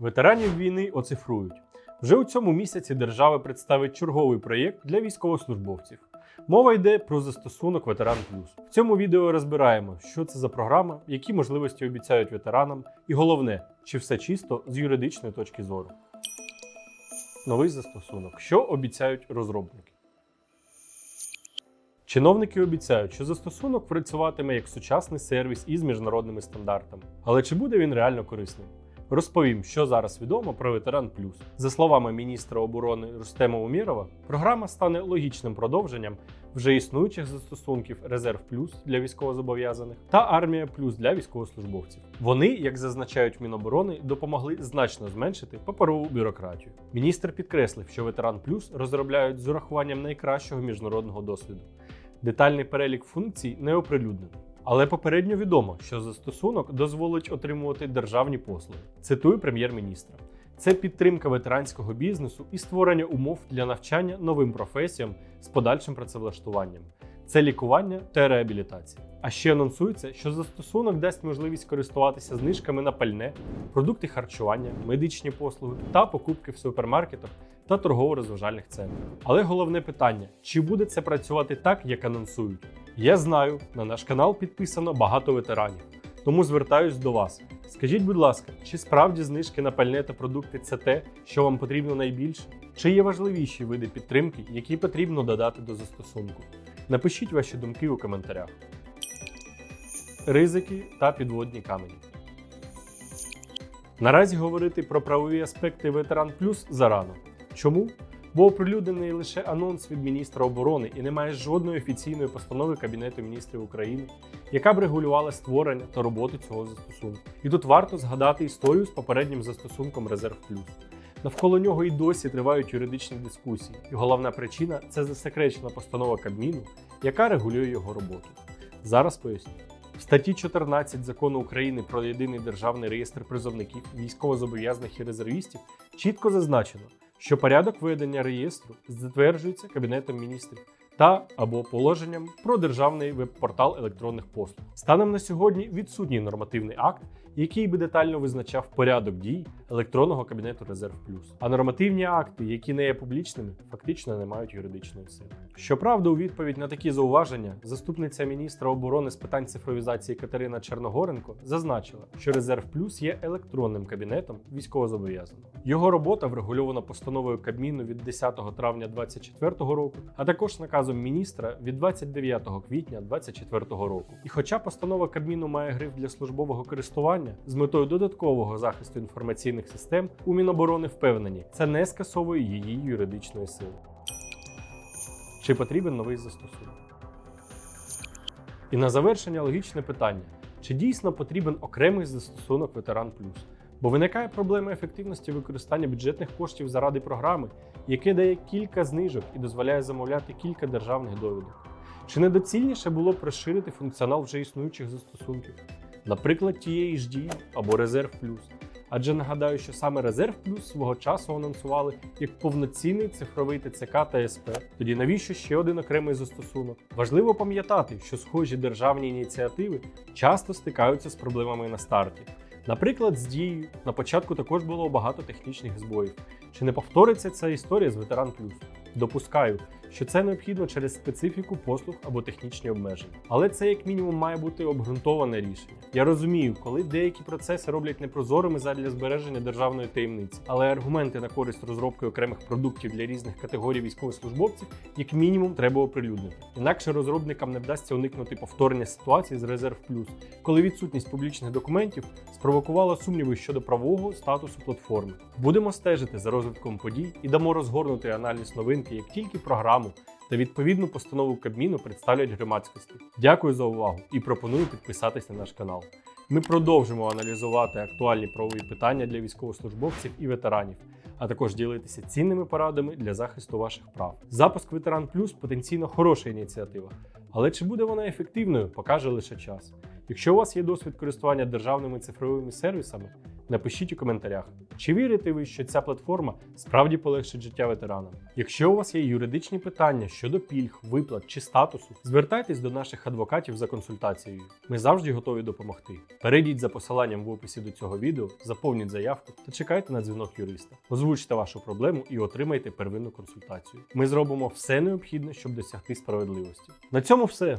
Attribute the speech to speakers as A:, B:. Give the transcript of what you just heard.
A: Ветеранів війни оцифрують. Вже у цьому місяці держава представить черговий проєкт для військовослужбовців. Мова йде про застосунок Ветеран Плюс. В цьому відео розбираємо, що це за програма, які можливості обіцяють ветеранам, і головне, чи все чисто з юридичної точки зору. Новий застосунок. Що обіцяють розробники? Чиновники обіцяють, що застосунок працюватиме як сучасний сервіс із міжнародними стандартами. Але чи буде він реально корисним? Розповім, що зараз відомо про Ветеран Плюс. За словами міністра оборони Рустема Умірова, програма стане логічним продовженням вже існуючих застосунків Резерв Плюс для військовозобов'язаних та Армія Плюс для військовослужбовців. Вони, як зазначають Міноборони, допомогли значно зменшити паперову бюрократію. Міністр підкреслив, що Ветеран Плюс розробляють з урахуванням найкращого міжнародного досвіду. Детальний перелік функцій не оприлюднений. Але попередньо відомо, що застосунок дозволить отримувати державні послуги. Цитую прем'єр-міністра: це підтримка ветеранського бізнесу і створення умов для навчання новим професіям з подальшим працевлаштуванням. Це лікування та реабілітація. А ще анонсується, що застосунок дасть можливість користуватися знижками на пальне, продукти харчування, медичні послуги та покупки в супермаркетах та торгово-розважальних центрах. Але головне питання: чи буде це працювати так, як анонсують? Я знаю, на наш канал підписано багато ветеранів, тому звертаюсь до вас. Скажіть, будь ласка, чи справді знижки на пальне та продукти це те, що вам потрібно найбільше? Чи є важливіші види підтримки, які потрібно додати до застосунку? Напишіть ваші думки у коментарях. Ризики та підводні камені. Наразі говорити про правові аспекти Ветеран Плюс зарано. Чому? Бо оприлюднений лише анонс від міністра оборони і немає жодної офіційної постанови Кабінету міністрів України, яка б регулювала створення та роботу цього застосунку. І тут варто згадати історію з попереднім застосунком Резерв Плюс. Навколо нього і досі тривають юридичні дискусії, і головна причина це засекречена постанова Кабміну, яка регулює його роботу. Зараз поясню. В статті 14 закону України про єдиний державний реєстр призовників, військовозобов'язаних і резервістів чітко зазначено, що порядок ведення реєстру затверджується Кабінетом міністрів та або положенням про державний веб-портал електронних послуг. Станом на сьогодні відсутній нормативний акт, який би детально визначав порядок дій електронного кабінету Резерв Плюс. А нормативні акти, які не є публічними, фактично не мають юридичної сили. Щоправда, у відповідь на такі зауваження заступниця міністра оборони з питань цифровізації Катерина Черногоренко зазначила, що Резерв Плюс є електронним кабінетом військовозобов'язаного. Його робота врегульована постановою Кабміну від 10 травня 2024 року, а також наказом міністра від 29 квітня 2024 року. І хоча постанова Кабміну має гриф для службового користування з метою додаткового захисту інформаційних систем, у Міноборони впевнені, це не скасовує її юридичної сили. Чи потрібен новий застосунок? І на завершення логічне питання: чи дійсно потрібен окремий застосунок Ветеран Плюс? Бо виникає проблема ефективності використання бюджетних коштів заради програми, яке дає кілька знижок і дозволяє замовляти кілька державних довідок. Чи недоцільніше було б розширити функціонал вже існуючих застосунків, наприклад, дії або Резерв Плюс? Адже нагадаю, що саме Резерв Плюс свого часу анонсували як повноцінний цифровий ТЦК та СП. Тоді навіщо ще один окремий застосунок? Важливо пам'ятати, що схожі державні ініціативи часто стикаються з проблемами на старті. Наприклад, з дією на початку також було багато технічних збоїв. Чи не повториться ця історія з Ветеран Плюс? Допускаю, що це необхідно через специфіку послуг або технічні обмеження. Але це як мінімум має бути обґрунтоване рішення. Я розумію, коли деякі процеси роблять непрозорими задля збереження державної таємниці, але аргументи на користь розробки окремих продуктів для різних категорій військовослужбовців, як мінімум, треба оприлюднити. Інакше розробникам не вдасться уникнути повторення ситуації з Резерв Плюс, коли відсутність публічних документів спровокувала сумніви щодо правового статусу платформи. Будемо стежити за розвитком подій і дамо розгорнутий аналіз новинки, як тільки програму та відповідну постанову Кабміну представлять громадськості. Дякую за увагу і пропоную підписатись на наш канал. Ми продовжимо аналізувати актуальні правові питання для військовослужбовців і ветеранів, а також ділитися цінними порадами для захисту ваших прав. Запуск Ветеран Плюс потенційно хороша ініціатива, але чи буде вона ефективною, покаже лише час. Якщо у вас є досвід користування державними цифровими сервісами, Напишіть у коментарях, чи вірите ви, що ця платформа справді полегшить життя ветеранам. Якщо у вас є юридичні питання щодо пільг, виплат чи статусу, звертайтесь до наших адвокатів за консультацією. Ми завжди готові допомогти. Перейдіть за посиланням в описі до цього відео, заповніть заявку та чекайте на дзвінок юриста. Озвучте вашу проблему і отримайте первинну консультацію. Ми зробимо все необхідне, щоб досягти справедливості. На цьому все.